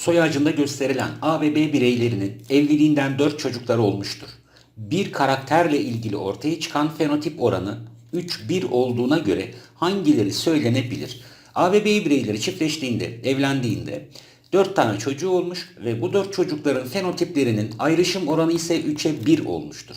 Soy ağacında gösterilen A ve B bireylerinin evliliğinden 4 çocukları olmuştur. Bir karakterle ilgili ortaya çıkan fenotip oranı 3-1 olduğuna göre hangileri söylenebilir? A ve B bireyleri çiftleştiğinde, evlendiğinde 4 tane çocuğu olmuş ve bu 4 çocukların fenotiplerinin ayrışım oranı ise 3'e 1 olmuştur.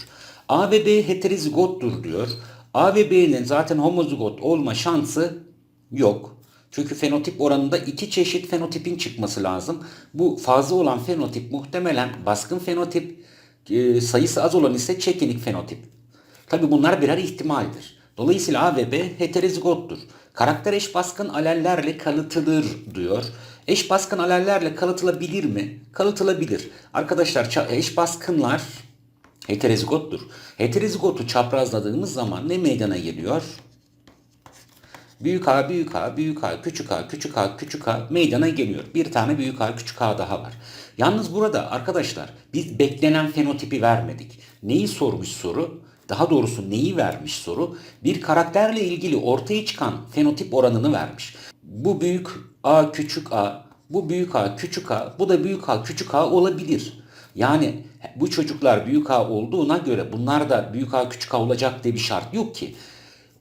A ve B heterozigottur diyor. A ve B'nin zaten homozigot olma şansı yok. Çünkü fenotip oranında iki çeşit fenotipin çıkması lazım. Bu fazla olan fenotip muhtemelen baskın fenotip, e, sayısı az olan ise çekinik fenotip. Tabi bunlar birer ihtimaldir. Dolayısıyla A ve B heterozigottur. Karakter eş baskın alellerle kalıtılır diyor. Eş baskın alellerle kalıtılabilir mi? Kalıtılabilir. Arkadaşlar eş baskınlar heterozigottur. Heterozigotu çaprazladığımız zaman ne meydana geliyor? Büyük A, büyük A, büyük A, küçük A, küçük A, küçük A meydana geliyor. Bir tane büyük A, küçük A daha var. Yalnız burada arkadaşlar biz beklenen fenotipi vermedik. Neyi sormuş soru? Daha doğrusu neyi vermiş soru? Bir karakterle ilgili ortaya çıkan fenotip oranını vermiş. Bu büyük A, küçük A, bu büyük A, küçük A, bu da büyük A, küçük A olabilir. Yani bu çocuklar büyük A olduğuna göre bunlar da büyük A, küçük A olacak diye bir şart yok ki.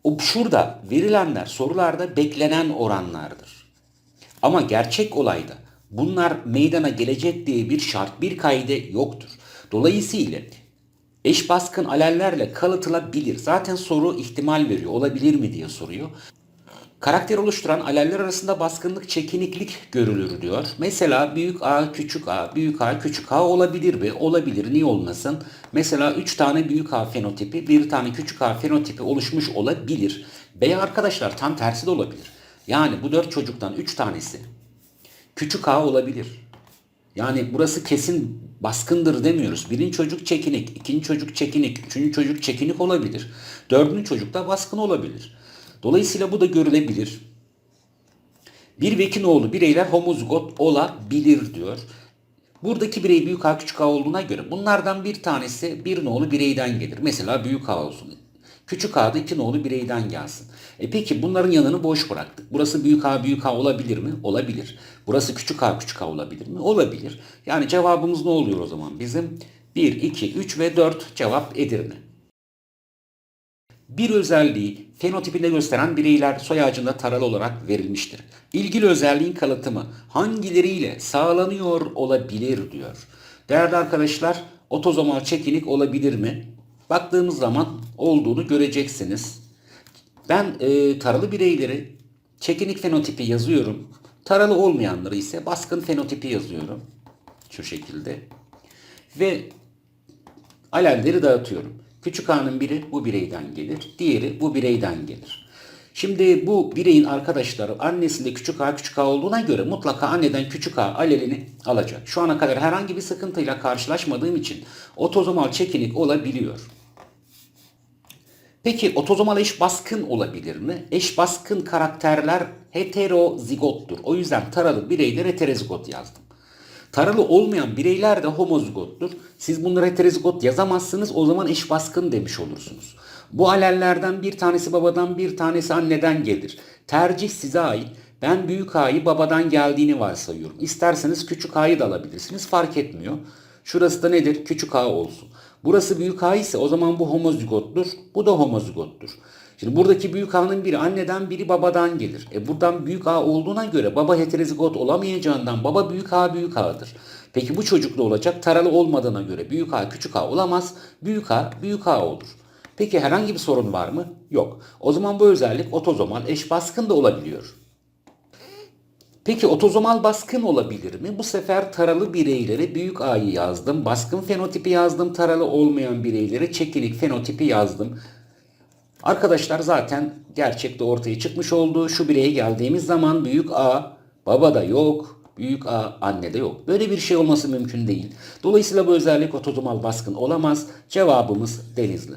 O şurada verilenler sorularda beklenen oranlardır. Ama gerçek olayda bunlar meydana gelecek diye bir şart, bir kaide yoktur. Dolayısıyla eş baskın alellerle kalıtılabilir. Zaten soru ihtimal veriyor. Olabilir mi diye soruyor. Karakter oluşturan aleller arasında baskınlık, çekiniklik görülür diyor. Mesela büyük A, küçük A, büyük A, küçük A olabilir mi? Olabilir. Niye olmasın? Mesela 3 tane büyük A fenotipi, bir tane küçük A fenotipi oluşmuş olabilir. Veya arkadaşlar tam tersi de olabilir. Yani bu 4 çocuktan 3 tanesi küçük A olabilir. Yani burası kesin baskındır demiyoruz. Birinci çocuk çekinik, ikinci çocuk çekinik, üçüncü çocuk çekinik olabilir. Dördüncü çocuk da baskın olabilir. Dolayısıyla bu da görülebilir. Bir ve iki nolu bireyler homozigot olabilir diyor. Buradaki birey büyük A küçük A olduğuna göre bunlardan bir tanesi bir nolu bireyden gelir. Mesela büyük A olsun. Küçük A'da iki nolu bireyden gelsin. E peki bunların yanını boş bıraktık. Burası büyük A büyük A olabilir mi? Olabilir. Burası küçük A küçük A olabilir mi? Olabilir. Yani cevabımız ne oluyor o zaman? Bizim 1, 2, 3 ve 4 cevap Edirne. Bir özelliği fenotipinde gösteren bireyler soy ağacında taralı olarak verilmiştir. İlgili özelliğin kalıtımı hangileriyle sağlanıyor olabilir diyor. Değerli arkadaşlar otozomal çekinik olabilir mi? Baktığımız zaman olduğunu göreceksiniz. Ben e, taralı bireyleri çekinik fenotipi yazıyorum. Taralı olmayanları ise baskın fenotipi yazıyorum. Şu şekilde. Ve alelleri dağıtıyorum. Küçük A'nın biri bu bireyden gelir. Diğeri bu bireyden gelir. Şimdi bu bireyin arkadaşları annesinde küçük A küçük A olduğuna göre mutlaka anneden küçük A alelini alacak. Şu ana kadar herhangi bir sıkıntıyla karşılaşmadığım için otozomal çekinik olabiliyor. Peki otozomal eş baskın olabilir mi? Eş baskın karakterler heterozigottur. O yüzden taralı bireyler heterozigot yazdım. Taralı olmayan bireyler de homozigottur. Siz bunları heterozigot yazamazsınız o zaman eş baskın demiş olursunuz. Bu alellerden bir tanesi babadan bir tanesi anneden gelir. Tercih size ait. Ben büyük A'yı babadan geldiğini varsayıyorum. İsterseniz küçük A'yı da alabilirsiniz fark etmiyor. Şurası da nedir? Küçük A olsun. Burası büyük A ise o zaman bu homozigottur. Bu da homozigottur. Şimdi buradaki büyük A'nın biri anneden biri babadan gelir. E buradan büyük A olduğuna göre baba heterozigot olamayacağından baba büyük A büyük A'dır. Peki bu çocuk olacak? Taralı olmadığına göre büyük A küçük A olamaz. Büyük A büyük A olur. Peki herhangi bir sorun var mı? Yok. O zaman bu özellik otozomal eş baskın da olabiliyor. Peki otozomal baskın olabilir mi? Bu sefer taralı bireylere büyük A'yı yazdım. Baskın fenotipi yazdım. Taralı olmayan bireylere çekinik fenotipi yazdım. Arkadaşlar zaten gerçekte ortaya çıkmış oldu. Şu bireye geldiğimiz zaman büyük A babada yok. Büyük A annede yok. Böyle bir şey olması mümkün değil. Dolayısıyla bu özellik otozomal baskın olamaz. Cevabımız Denizli.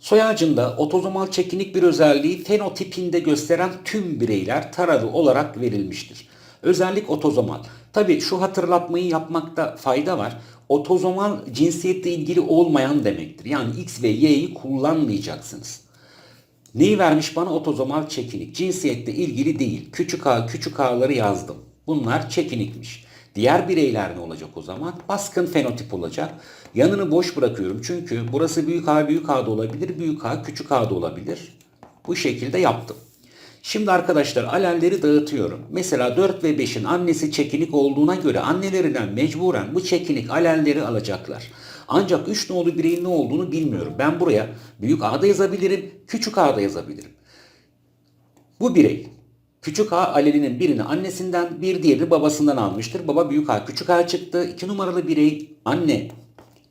Soy ağacında otozomal çekinik bir özelliği fenotipinde gösteren tüm bireyler taralı olarak verilmiştir. Özellik otozomal. Tabi şu hatırlatmayı yapmakta fayda var. Otozomal cinsiyetle ilgili olmayan demektir. Yani X ve Y'yi kullanmayacaksınız. Neyi vermiş bana otozomal çekinik? Cinsiyetle ilgili değil. Küçük a, küçük a'ları yazdım. Bunlar çekinikmiş. Diğer bireyler ne olacak o zaman? Baskın fenotip olacak. Yanını boş bırakıyorum çünkü burası büyük A büyük A da olabilir, büyük A küçük A da olabilir. Bu şekilde yaptım. Şimdi arkadaşlar alelleri dağıtıyorum. Mesela 4 ve 5'in annesi çekinik olduğuna göre annelerinden mecburen bu çekinik alelleri alacaklar. Ancak 3 nolu bireyin ne olduğunu bilmiyorum. Ben buraya büyük A da yazabilirim, küçük A da yazabilirim. Bu birey küçük A alelinin birini annesinden bir diğerini babasından almıştır. Baba büyük A küçük A çıktı. 2 numaralı birey anne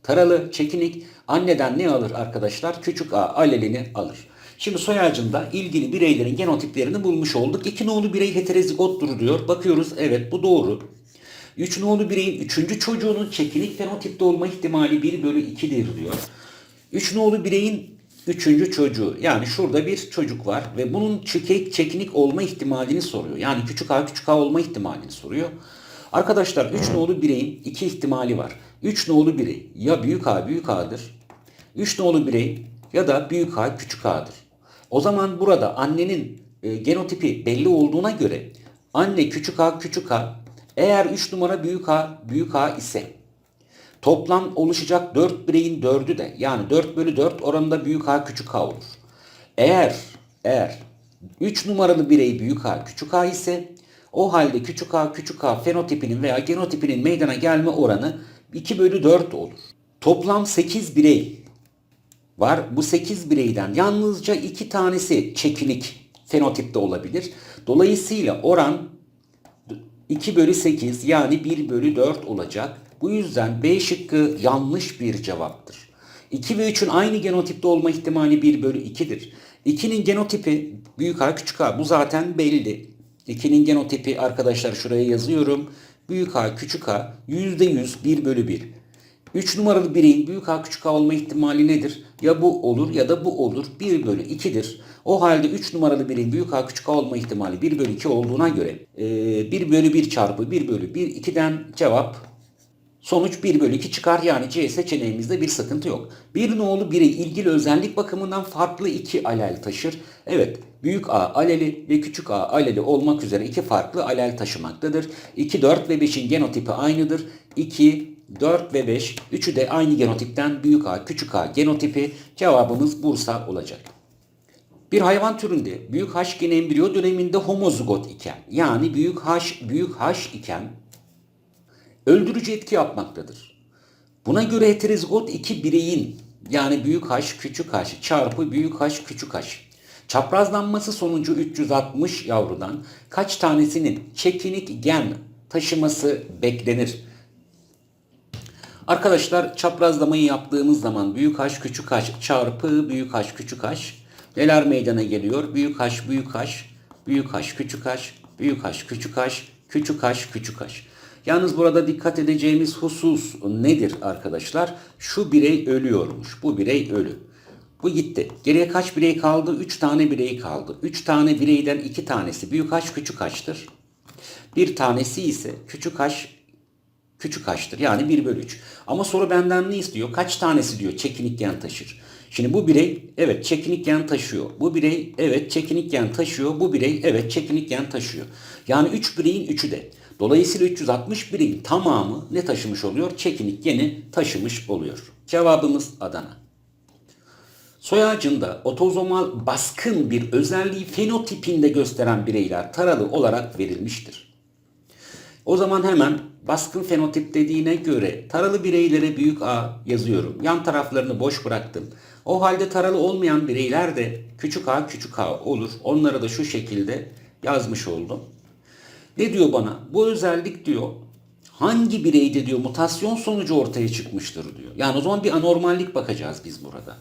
taralı çekinik anneden ne alır arkadaşlar? Küçük A alelini alır. Şimdi soy ağacında ilgili bireylerin genotiplerini bulmuş olduk. 2 nolu birey heterozigottur diyor. Bakıyoruz evet bu doğru. 3 nolu bireyin 3. çocuğunun çekinik fenotipte olma ihtimali 1 bölü 2'dir diyor. 3 nolu bireyin 3. çocuğu yani şurada bir çocuk var ve bunun çekik, çekinik olma ihtimalini soruyor. Yani küçük a küçük a olma ihtimalini soruyor. Arkadaşlar 3 nolu bireyin 2 ihtimali var. 3 nolu birey ya büyük a büyük a'dır. 3 nolu birey ya da büyük a küçük a'dır. O zaman burada annenin e, genotipi belli olduğuna göre anne küçük a küçük a eğer 3 numara büyük a büyük a ise toplam oluşacak 4 bireyin 4'ü de yani 4 bölü 4 oranında büyük a küçük a olur. Eğer eğer 3 numaralı birey büyük a küçük a ise o halde küçük a küçük a fenotipinin veya genotipinin meydana gelme oranı 2 bölü 4 olur. Toplam 8 birey var. Bu 8 bireyden yalnızca 2 tanesi çekinik fenotipte olabilir. Dolayısıyla oran 2 bölü 8 yani 1 bölü 4 olacak. Bu yüzden B şıkkı yanlış bir cevaptır. 2 ve 3'ün aynı genotipte olma ihtimali 1 bölü 2'dir. 2'nin genotipi büyük A küçük A bu zaten belli. 2'nin genotipi arkadaşlar şuraya yazıyorum. Büyük A küçük A %100 1 bölü 1. 3 numaralı bireyin büyük A küçük A olma ihtimali nedir? Ya bu olur ya da bu olur. 1 bölü 2'dir. O halde 3 numaralı bireyin büyük A küçük A olma ihtimali 1 bölü 2 olduğuna göre 1 bölü 1 çarpı 1 bölü 1 2'den cevap Sonuç 1 bölü 2 çıkar yani C seçeneğimizde bir sıkıntı yok. Bir nolu birey ilgili özellik bakımından farklı iki alel taşır. Evet büyük A aleli ve küçük A aleli olmak üzere iki farklı alel taşımaktadır. 2, 4 ve 5'in genotipi aynıdır. 2, 4 ve 5 üçü de aynı genotipten büyük A küçük A genotipi cevabımız Bursa olacak. Bir hayvan türünde büyük H gen embriyo döneminde homozigot iken yani büyük H büyük H iken öldürücü etki yapmaktadır. Buna göre heterozigot iki bireyin yani büyük H küçük H çarpı büyük H küçük H çaprazlanması sonucu 360 yavrudan kaç tanesinin çekinik gen taşıması beklenir? Arkadaşlar çaprazlamayı yaptığımız zaman büyük H küçük H çarpı büyük H küçük H neler meydana geliyor? Büyük H büyük H büyük H küçük H büyük H küçük H küçük H küçük H. Yalnız burada dikkat edeceğimiz husus nedir arkadaşlar? Şu birey ölüyormuş. Bu birey ölü. Bu gitti. Geriye kaç birey kaldı? 3 tane birey kaldı. 3 tane bireyden 2 tanesi büyük H küçük H'tır. Bir tanesi ise küçük H küçük H'tır. Yani 1 bölü 3. Ama soru benden ne istiyor? Kaç tanesi diyor çekinik gen taşır. Şimdi bu birey evet çekinik gen taşıyor. Bu birey evet çekinik gen taşıyor. Bu birey evet çekinik gen taşıyor. Yani 3 bireyin 3'ü de. Dolayısıyla 360 bireyin tamamı ne taşımış oluyor? Çekinik geni taşımış oluyor. Cevabımız Adana. Soy ağacında otozomal baskın bir özelliği fenotipinde gösteren bireyler taralı olarak verilmiştir. O zaman hemen baskın fenotip dediğine göre taralı bireylere büyük A yazıyorum. Yan taraflarını boş bıraktım. O halde taralı olmayan bireyler de küçük a küçük a olur. Onları da şu şekilde yazmış oldum. Ne diyor bana? Bu özellik diyor hangi bireyde diyor mutasyon sonucu ortaya çıkmıştır diyor. Yani o zaman bir anormallik bakacağız biz burada.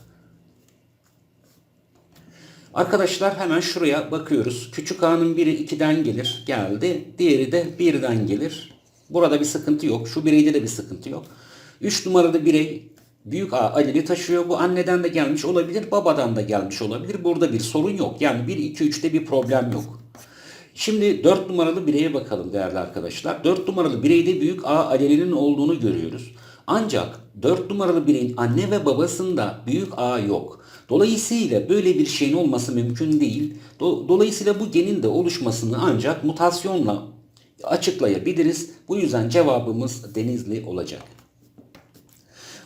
Arkadaşlar hemen şuraya bakıyoruz. Küçük a'nın biri 2'den gelir. Geldi. Diğeri de 1'den gelir. Burada bir sıkıntı yok. Şu bireyde de bir sıkıntı yok. 3 numaralı birey büyük A aleli taşıyor. Bu anneden de gelmiş olabilir, babadan da gelmiş olabilir. Burada bir sorun yok. Yani 1, 2, 3'te bir problem yok. Şimdi 4 numaralı bireye bakalım değerli arkadaşlar. 4 numaralı bireyde büyük A alelinin olduğunu görüyoruz. Ancak 4 numaralı bireyin anne ve babasında büyük A yok. Dolayısıyla böyle bir şeyin olması mümkün değil. Dolayısıyla bu genin de oluşmasını ancak mutasyonla açıklayabiliriz. Bu yüzden cevabımız Denizli olacak.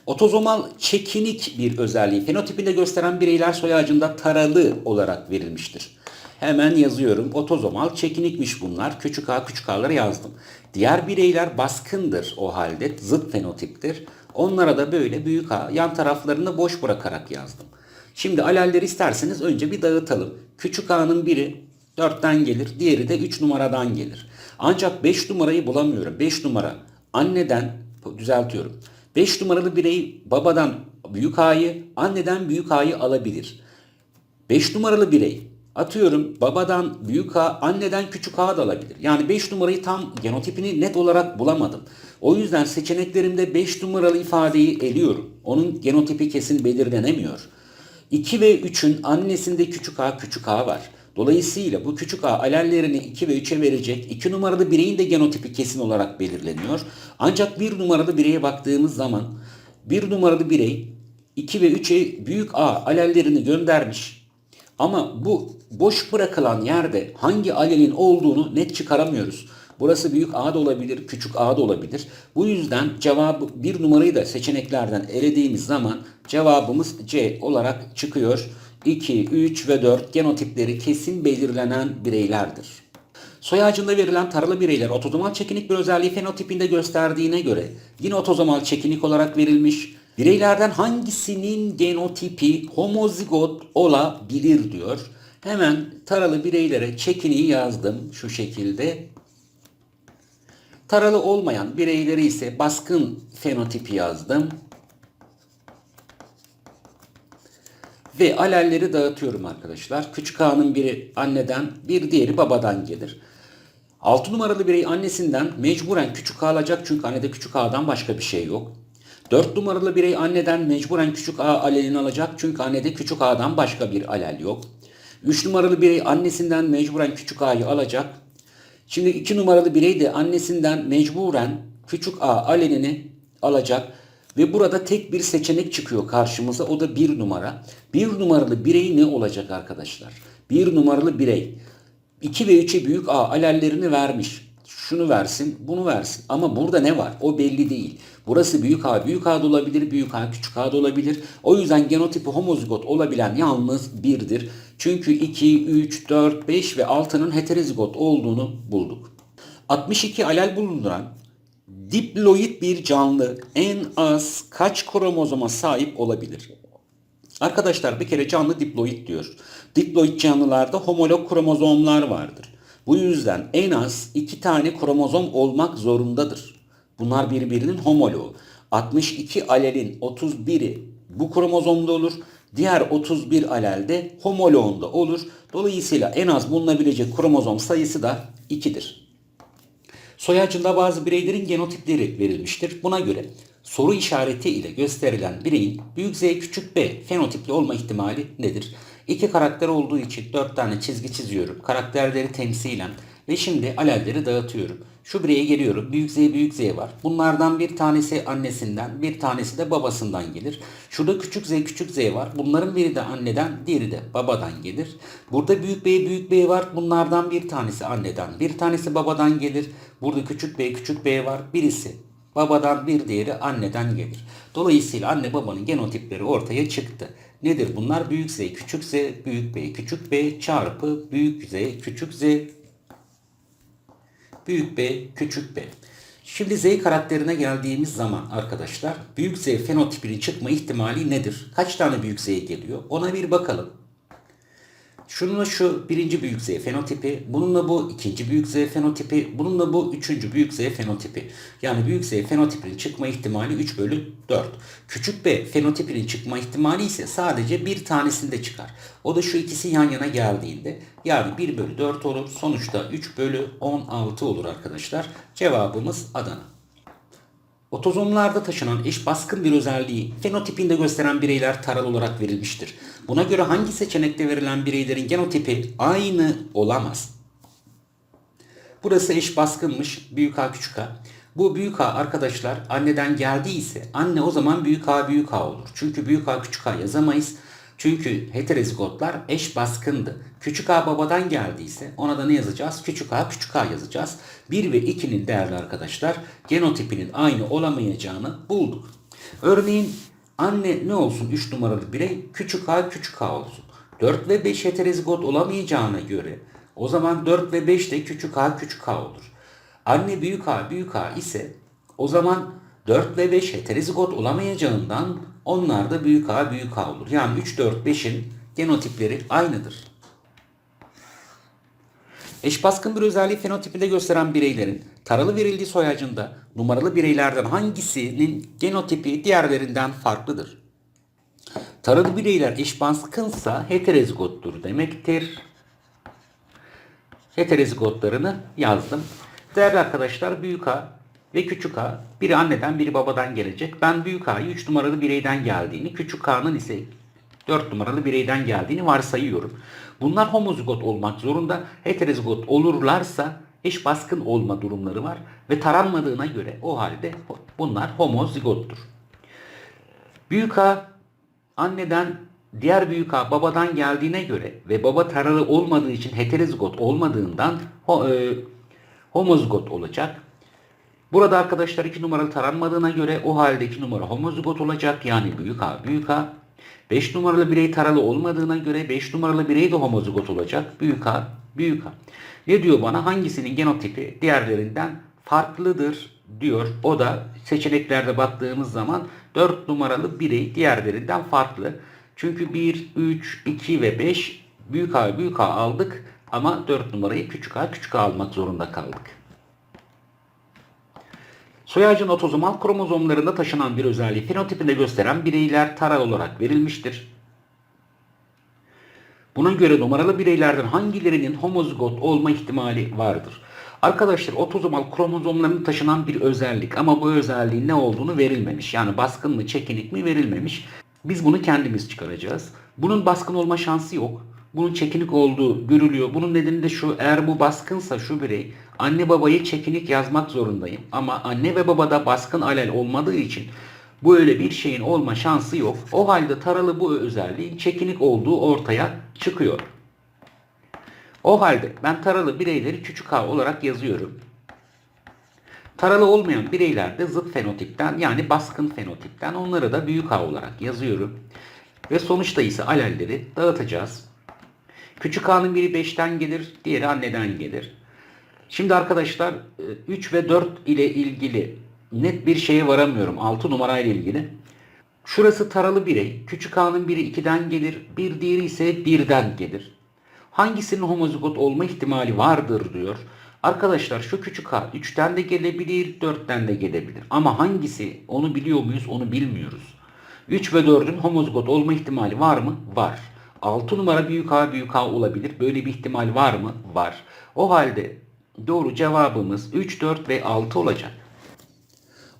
Otozomal çekinik bir özelliği fenotipinde gösteren bireyler soy ağacında taralı olarak verilmiştir. Hemen yazıyorum. Otozomal çekinikmiş bunlar. Küçük a küçük a'ları yazdım. Diğer bireyler baskındır o halde. Zıt fenotiptir. Onlara da böyle büyük a yan taraflarını boş bırakarak yazdım. Şimdi alelleri isterseniz önce bir dağıtalım. Küçük a'nın biri 4'ten gelir, diğeri de 3 numaradan gelir. Ancak 5 numarayı bulamıyorum. 5 numara anneden düzeltiyorum. 5 numaralı birey babadan büyük A'yı, anneden büyük A'yı alabilir. 5 numaralı birey atıyorum babadan büyük A, anneden küçük A da alabilir. Yani 5 numarayı tam genotipini net olarak bulamadım. O yüzden seçeneklerimde 5 numaralı ifadeyi eliyorum. Onun genotipi kesin belirlenemiyor. 2 ve 3'ün annesinde küçük a küçük a var. Dolayısıyla bu küçük a alellerini 2 ve 3'e verecek 2 numaralı bireyin de genotipi kesin olarak belirleniyor. Ancak 1 numaralı bireye baktığımız zaman 1 numaralı birey 2 ve 3'e büyük a alellerini göndermiş. Ama bu boş bırakılan yerde hangi alelin olduğunu net çıkaramıyoruz. Burası büyük A da olabilir, küçük A da olabilir. Bu yüzden cevabı bir numarayı da seçeneklerden elediğimiz zaman cevabımız C olarak çıkıyor. 2, 3 ve 4 genotipleri kesin belirlenen bireylerdir. Soy ağacında verilen taralı bireyler otozomal çekinik bir özelliği fenotipinde gösterdiğine göre yine otozomal çekinik olarak verilmiş. Bireylerden hangisinin genotipi homozigot olabilir diyor. Hemen taralı bireylere çekiniği yazdım şu şekilde. Taralı olmayan bireyleri ise baskın fenotipi yazdım. Ve alelleri dağıtıyorum arkadaşlar. Küçük A'nın biri anneden, bir diğeri babadan gelir. 6 numaralı birey annesinden mecburen küçük A alacak çünkü annede küçük A'dan başka bir şey yok. 4 numaralı birey anneden mecburen küçük A alelini alacak çünkü annede küçük A'dan başka bir alel yok. 3 numaralı birey annesinden mecburen küçük A'yı alacak. Şimdi 2 numaralı birey de annesinden mecburen küçük A alelini alacak. Ve burada tek bir seçenek çıkıyor karşımıza. O da bir numara. Bir numaralı birey ne olacak arkadaşlar? Bir numaralı birey 2 ve 3'e büyük A alellerini vermiş. Şunu versin, bunu versin. Ama burada ne var? O belli değil. Burası büyük A, büyük A da olabilir, büyük A, küçük A da olabilir. O yüzden genotipi homozigot olabilen yalnız birdir. Çünkü 2, 3, 4, 5 ve 6'nın heterozigot olduğunu bulduk. 62 alel bulunduran diploid bir canlı en az kaç kromozoma sahip olabilir? Arkadaşlar bir kere canlı diploid diyor. Diploid canlılarda homolog kromozomlar vardır. Bu yüzden en az iki tane kromozom olmak zorundadır. Bunlar birbirinin homologu. 62 alelin 31'i bu kromozomda olur. Diğer 31 alel de homoloğunda olur. Dolayısıyla en az bulunabilecek kromozom sayısı da 2'dir. Soy ağacında bazı bireylerin genotipleri verilmiştir. Buna göre soru işareti ile gösterilen bireyin büyük Z küçük B fenotipli olma ihtimali nedir? İki karakter olduğu için dört tane çizgi çiziyorum. Karakterleri temsilen ve şimdi alelleri dağıtıyorum. Şu bireye geliyorum. Büyük Z büyük Z var. Bunlardan bir tanesi annesinden, bir tanesi de babasından gelir. Şurada küçük Z küçük Z var. Bunların biri de anneden, diğeri de babadan gelir. Burada büyük B büyük B var. Bunlardan bir tanesi anneden, bir tanesi babadan gelir. Burada küçük B küçük B var. Birisi babadan, bir diğeri anneden gelir. Dolayısıyla anne babanın genotipleri ortaya çıktı. Nedir bunlar? Büyük Z küçük Z, büyük B küçük B çarpı büyük Z küçük Z büyük B, küçük B. Şimdi Z karakterine geldiğimiz zaman arkadaşlar büyük Z fenotipinin çıkma ihtimali nedir? Kaç tane büyük Z geliyor? Ona bir bakalım. Şununla şu birinci büyük Z fenotipi, bununla bu ikinci büyük Z fenotipi, bununla bu üçüncü büyük Z fenotipi. Yani büyük Z fenotipinin çıkma ihtimali 3 bölü 4. Küçük B fenotipinin çıkma ihtimali ise sadece bir tanesinde çıkar. O da şu ikisi yan yana geldiğinde yani 1 bölü 4 olur. Sonuçta 3 bölü 16 olur arkadaşlar. Cevabımız Adana. Otozomlarda taşınan eş baskın bir özelliği fenotipinde gösteren bireyler taral olarak verilmiştir. Buna göre hangi seçenekte verilen bireylerin genotipi aynı olamaz? Burası eş baskınmış. Büyük A küçük A. Bu büyük A arkadaşlar anneden geldiyse anne o zaman büyük A büyük A olur. Çünkü büyük A küçük A yazamayız. Çünkü heterozigotlar eş baskındı. Küçük a babadan geldiyse ona da ne yazacağız? Küçük a küçük a yazacağız. 1 ve 2'nin değerli arkadaşlar genotipinin aynı olamayacağını bulduk. Örneğin anne ne olsun 3 numaralı birey küçük a küçük a olsun. 4 ve 5 heterozigot olamayacağına göre o zaman 4 ve 5 de küçük a küçük a olur. Anne büyük a büyük a ise o zaman 4 ve 5 heterozigot olamayacağından onlar da büyük A büyük A olur. Yani 3, 4, 5'in genotipleri aynıdır. Eş baskın bir özelliği fenotipinde gösteren bireylerin taralı verildiği soy ağacında numaralı bireylerden hangisinin genotipi diğerlerinden farklıdır? Taralı bireyler eş baskınsa heterozigottur demektir. Heterozigotlarını yazdım. Değerli arkadaşlar büyük A ve küçük A biri anneden biri babadan gelecek. Ben büyük A'yı 3 numaralı bireyden geldiğini, küçük A'nın ise 4 numaralı bireyden geldiğini varsayıyorum. Bunlar homozigot olmak zorunda. Heterozigot olurlarsa eş baskın olma durumları var ve taranmadığına göre o halde bunlar homozigottur. Büyük A anneden diğer büyük A babadan geldiğine göre ve baba taralı olmadığı için heterozigot olmadığından e, homozigot olacak. Burada arkadaşlar 2 numaralı taranmadığına göre o halde 2 numara homozigot olacak. Yani büyük A büyük A. 5 numaralı birey taralı olmadığına göre 5 numaralı birey de homozigot olacak. Büyük A büyük A. Ne diyor bana? Hangisinin genotipi diğerlerinden farklıdır diyor. O da seçeneklerde baktığımız zaman 4 numaralı birey diğerlerinden farklı. Çünkü 1, 3, 2 ve 5 büyük A büyük A aldık ama 4 numarayı küçük A küçük A almak zorunda kaldık. Soy ağacın otozomal kromozomlarında taşınan bir özelliği fenotipinde gösteren bireyler taral olarak verilmiştir. Buna göre numaralı bireylerden hangilerinin homozigot olma ihtimali vardır? Arkadaşlar otozomal kromozomlarında taşınan bir özellik ama bu özelliğin ne olduğunu verilmemiş. Yani baskın mı çekinik mi verilmemiş. Biz bunu kendimiz çıkaracağız. Bunun baskın olma şansı yok. Bunun çekinik olduğu görülüyor. Bunun nedeni de şu eğer bu baskınsa şu birey anne babayı çekinik yazmak zorundayım. Ama anne ve babada baskın alel olmadığı için bu öyle bir şeyin olma şansı yok. O halde taralı bu özelliğin çekinik olduğu ortaya çıkıyor. O halde ben taralı bireyleri küçük a olarak yazıyorum. Taralı olmayan bireyler de zıt fenotipten yani baskın fenotipten onları da büyük A olarak yazıyorum. Ve sonuçta ise alelleri dağıtacağız. Küçük A'nın biri 5'ten gelir, diğeri anneden gelir. Şimdi arkadaşlar 3 ve 4 ile ilgili net bir şeye varamıyorum. 6 numarayla ilgili. Şurası taralı birey. Küçük A'nın biri 2'den gelir, bir diğeri ise 1'den gelir. Hangisinin homozigot olma ihtimali vardır diyor. Arkadaşlar şu küçük a 3'ten de gelebilir, 4'ten de gelebilir. Ama hangisi onu biliyor muyuz onu bilmiyoruz. 3 ve 4'ün homozigot olma ihtimali var mı? Var. 6 numara büyük A büyük A olabilir. Böyle bir ihtimal var mı? Var. O halde doğru cevabımız 3, 4 ve 6 olacak.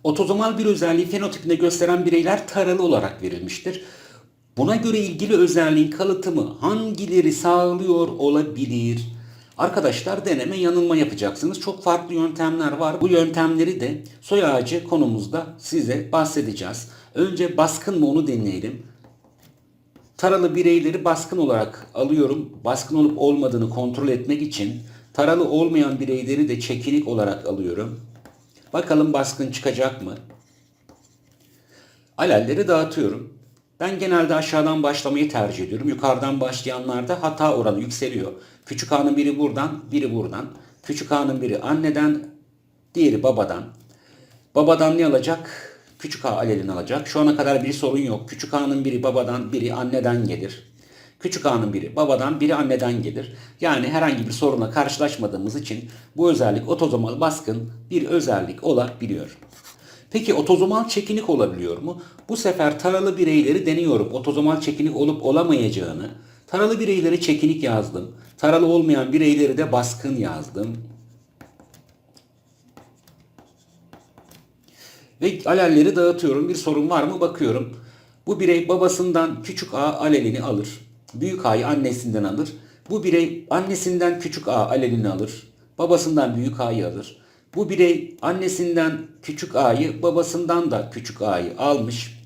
Otozomal bir özelliği fenotipinde gösteren bireyler taralı olarak verilmiştir. Buna göre ilgili özelliğin kalıtımı hangileri sağlıyor olabilir? Arkadaşlar deneme yanılma yapacaksınız. Çok farklı yöntemler var. Bu yöntemleri de soy ağacı konumuzda size bahsedeceğiz. Önce baskın mı onu deneyelim. Taralı bireyleri baskın olarak alıyorum. Baskın olup olmadığını kontrol etmek için taralı olmayan bireyleri de çekinik olarak alıyorum. Bakalım baskın çıkacak mı? Alelleri dağıtıyorum. Ben genelde aşağıdan başlamayı tercih ediyorum. Yukarıdan başlayanlarda hata oranı yükseliyor. Küçük A'nın biri buradan, biri buradan. Küçük A'nın biri anneden, diğeri babadan. Babadan ne alacak? Küçük A alelini alacak. Şu ana kadar bir sorun yok. Küçük A'nın biri babadan, biri anneden gelir. Küçük A'nın biri babadan, biri anneden gelir. Yani herhangi bir sorunla karşılaşmadığımız için bu özellik otozomal baskın bir özellik olabiliyor. Peki otozomal çekinik olabiliyor mu? Bu sefer taralı bireyleri deniyorum. Otozomal çekinik olup olamayacağını. Taralı bireyleri çekinik yazdım. Taralı olmayan bireyleri de baskın yazdım. Ve alelleri dağıtıyorum. Bir sorun var mı bakıyorum. Bu birey babasından küçük a alelini alır. Büyük a'yı annesinden alır. Bu birey annesinden küçük a alelini alır. Babasından büyük a'yı alır. Bu birey annesinden küçük a'yı babasından da küçük a'yı almış.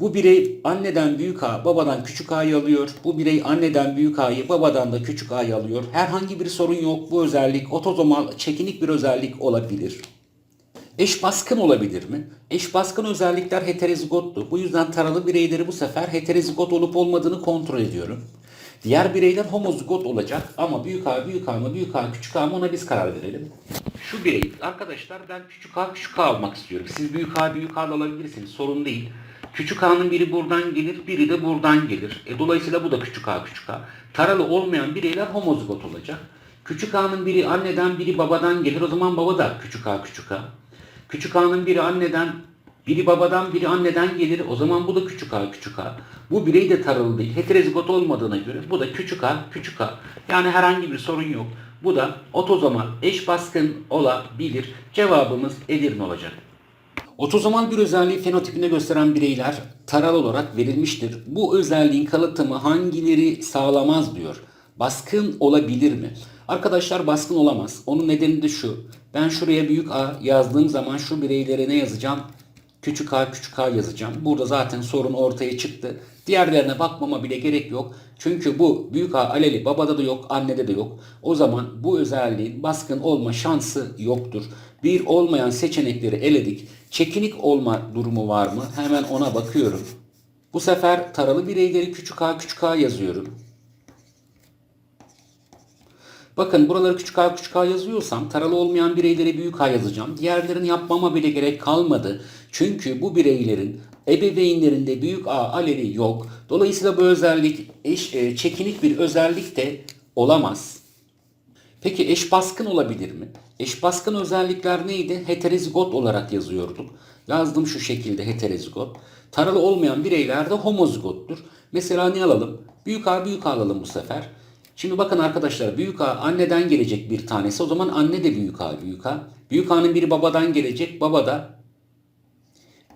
Bu birey anneden büyük A, babadan küçük A'yı alıyor. Bu birey anneden büyük A'yı, babadan da küçük A'yı alıyor. Herhangi bir sorun yok. Bu özellik otozomal çekinik bir özellik olabilir. Eş baskın olabilir mi? Eş baskın özellikler heterozigottu. Bu yüzden taralı bireyleri bu sefer heterozigot olup olmadığını kontrol ediyorum. Diğer bireyler homozigot olacak ama büyük A, büyük A mı, büyük A, küçük A mı ona biz karar verelim. Şu birey, arkadaşlar ben küçük A, küçük A almak istiyorum. Siz büyük A, büyük A alabilirsiniz, sorun değil. Küçük A'nın biri buradan gelir, biri de buradan gelir. E, dolayısıyla bu da küçük A, küçük A. Taralı olmayan bireyler homozigot olacak. Küçük A'nın biri anneden, biri babadan gelir. O zaman baba da küçük A, küçük A. Küçük A'nın biri anneden, biri babadan, biri anneden gelir. O zaman bu da küçük A, küçük A. Bu birey de taralı değil. Heterozigot olmadığına göre bu da küçük A, küçük A. Yani herhangi bir sorun yok. Bu da otozomal eş baskın olabilir. Cevabımız Edirne olacak. Otozomal bir özelliği fenotipinde gösteren bireyler taral olarak verilmiştir. Bu özelliğin kalıtımı hangileri sağlamaz diyor. Baskın olabilir mi? Arkadaşlar baskın olamaz. Onun nedeni de şu. Ben şuraya büyük A yazdığım zaman şu bireylere ne yazacağım? Küçük a küçük a yazacağım. Burada zaten sorun ortaya çıktı. Diğerlerine bakmama bile gerek yok. Çünkü bu büyük a aleli babada da yok, annede de yok. O zaman bu özelliğin baskın olma şansı yoktur. Bir olmayan seçenekleri eledik. Çekinik olma durumu var mı? Hemen ona bakıyorum. Bu sefer taralı bireyleri küçük a küçük a yazıyorum. Bakın buraları küçük a küçük a yazıyorsam taralı olmayan bireylere büyük a yazacağım. Diğerlerini yapmama bile gerek kalmadı. Çünkü bu bireylerin ebeveynlerinde büyük a aleli yok. Dolayısıyla bu özellik eş, e, çekinik bir özellik de olamaz. Peki eş baskın olabilir mi? Eş baskın özellikler neydi? Heterozigot olarak yazıyorduk. Yazdım şu şekilde heterozigot. Taralı olmayan bireyler de homozigottur. Mesela ne alalım? Büyük A büyük A alalım bu sefer. Şimdi bakın arkadaşlar büyük A anneden gelecek bir tanesi. O zaman anne de büyük A büyük A. Büyük A'nın biri babadan gelecek. Baba da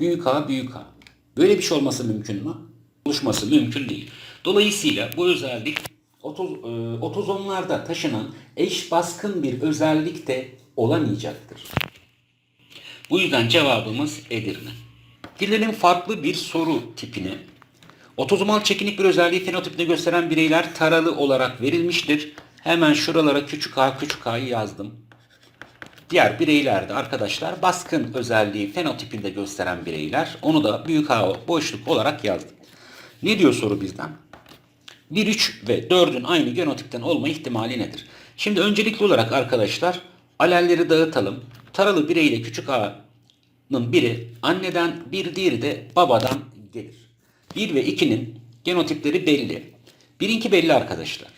büyük A büyük A. Böyle bir şey olması mümkün mü? Oluşması mümkün değil. Dolayısıyla bu özellik otoz, e, otozomlarda taşınan eş baskın bir özellik de olamayacaktır. Bu yüzden cevabımız Edirne. Gelelim farklı bir soru tipine. Otozomal çekinik bir özelliği fenotipinde gösteren bireyler taralı olarak verilmiştir. Hemen şuralara küçük a küçük a'yı yazdım. Diğer bireyler de arkadaşlar baskın özelliği fenotipinde gösteren bireyler. Onu da büyük A boşluk olarak yazdım. Ne diyor soru bizden? 1, 3 ve 4'ün aynı genotipten olma ihtimali nedir? Şimdi öncelikli olarak arkadaşlar alelleri dağıtalım. Taralı bireyle küçük a'nın biri anneden bir diğeri de babadan gelir. 1 ve 2'nin genotipleri belli. Birinki belli arkadaşlar.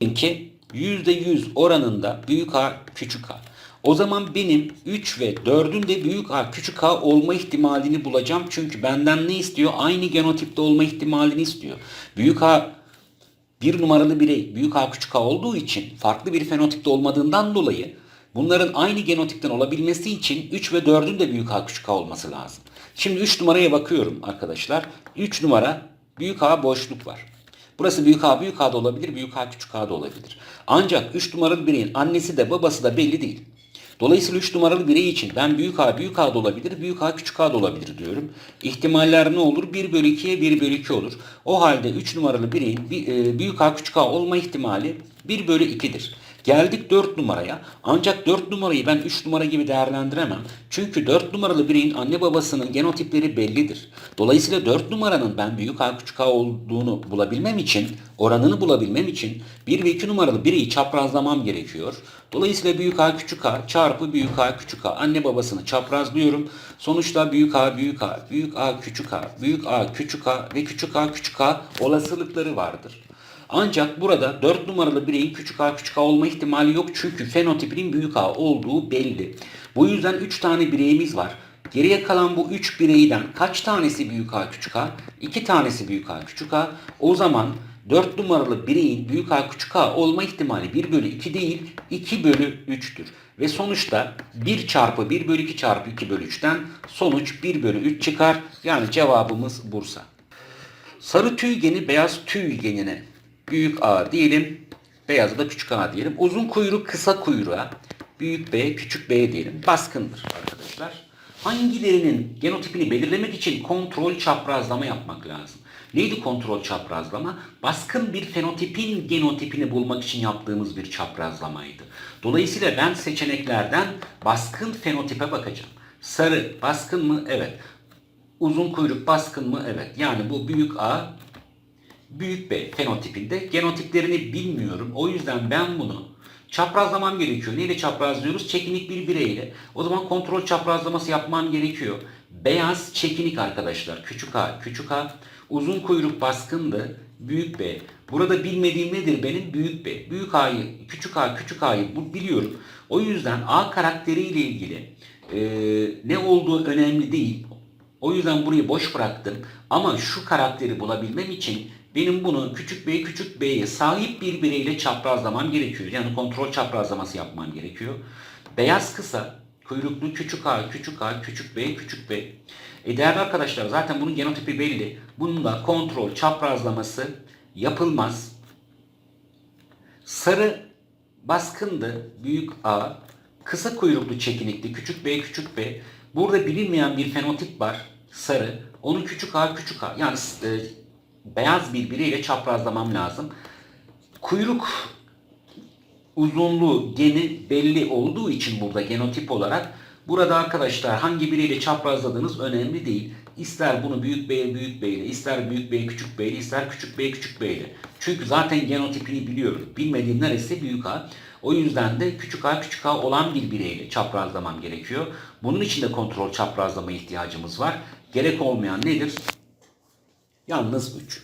Birinki %100 oranında büyük A küçük A. O zaman benim 3 ve 4'ün de büyük A küçük A olma ihtimalini bulacağım. Çünkü benden ne istiyor? Aynı genotipte olma ihtimalini istiyor. Büyük A bir numaralı birey büyük A küçük A olduğu için farklı bir fenotipte olmadığından dolayı bunların aynı genotipten olabilmesi için 3 ve 4'ün de büyük A küçük A olması lazım. Şimdi 3 numaraya bakıyorum arkadaşlar. 3 numara büyük A boşluk var. Burası büyük A büyük A da olabilir, büyük A küçük A da olabilir. Ancak 3 numaralı bireyin annesi de babası da belli değil. Dolayısıyla 3 numaralı birey için ben büyük A büyük A da olabilir, büyük A küçük A da olabilir diyorum. İhtimaller ne olur? 1 bölü 2'ye 1 bölü 2 olur. O halde 3 numaralı bireyin e, büyük A küçük A olma ihtimali 1 bölü 2'dir. Geldik 4 numaraya. Ancak 4 numarayı ben 3 numara gibi değerlendiremem. Çünkü 4 numaralı bireyin anne babasının genotipleri bellidir. Dolayısıyla 4 numaranın ben büyük A küçük A olduğunu bulabilmem için, oranını bulabilmem için 1 ve 2 numaralı bireyi çaprazlamam gerekiyor. Dolayısıyla büyük A küçük A çarpı büyük A küçük A anne babasını çaprazlıyorum. Sonuçta büyük A büyük A, büyük A küçük A, büyük A küçük A ve küçük A küçük A olasılıkları vardır. Ancak burada 4 numaralı bireyin küçük a küçük a olma ihtimali yok çünkü fenotipinin büyük a olduğu belli. Bu yüzden 3 tane bireyimiz var. Geriye kalan bu 3 bireyden kaç tanesi büyük a küçük a? 2 tanesi büyük a küçük a. O zaman 4 numaralı bireyin büyük a küçük a olma ihtimali 1 bölü 2 değil 2 bölü 3'tür. Ve sonuçta 1 çarpı 1 bölü 2 çarpı 2 bölü 3'ten sonuç 1 bölü 3 çıkar. Yani cevabımız Bursa. Sarı tüy geni beyaz tüy genine büyük A diyelim. Beyazı da küçük A diyelim. Uzun kuyruk kısa kuyruğa büyük B küçük B diyelim. Baskındır arkadaşlar. Hangilerinin genotipini belirlemek için kontrol çaprazlama yapmak lazım. Neydi kontrol çaprazlama? Baskın bir fenotipin genotipini bulmak için yaptığımız bir çaprazlamaydı. Dolayısıyla ben seçeneklerden baskın fenotipe bakacağım. Sarı baskın mı? Evet. Uzun kuyruk baskın mı? Evet. Yani bu büyük A, büyük B fenotipinde. Genotiplerini bilmiyorum. O yüzden ben bunu çaprazlamam gerekiyor. Neyle çaprazlıyoruz? Çekinik bir bireyle. O zaman kontrol çaprazlaması yapmam gerekiyor. Beyaz çekinik arkadaşlar. Küçük A, küçük A. Uzun kuyruk baskındı. Büyük B. Burada bilmediğim nedir benim? Büyük B. Büyük A'yı, küçük A, küçük A'yı bu biliyorum. O yüzden A karakteriyle ilgili e, ne olduğu önemli değil. O yüzden burayı boş bıraktım. Ama şu karakteri bulabilmem için benim bunu küçük b küçük b'ye sahip bir bireyle çaprazlamam gerekiyor. Yani kontrol çaprazlaması yapmam gerekiyor. Beyaz kısa, kuyruklu küçük a, küçük a, küçük b, küçük b. E değerli arkadaşlar zaten bunun genotipi belli. Bunun da kontrol çaprazlaması yapılmaz. Sarı baskındı, büyük A. Kısa kuyruklu çekinikli, küçük b, küçük b. Burada bilinmeyen bir fenotip var, sarı. Onu küçük a, küçük a. Yani e, beyaz bir bireyle çaprazlamam lazım. Kuyruk uzunluğu geni belli olduğu için burada genotip olarak burada arkadaşlar hangi biriyle çaprazladığınız önemli değil. İster bunu büyük B büyük B ile, ister büyük B küçük B ile, ister küçük B küçük B ile. Çünkü zaten genotipini biliyorum. Bilmediğim neresi büyük A. O yüzden de küçük A küçük A olan bir bireyle çaprazlamam gerekiyor. Bunun için de kontrol çaprazlama ihtiyacımız var. Gerek olmayan nedir? Yalnız 3.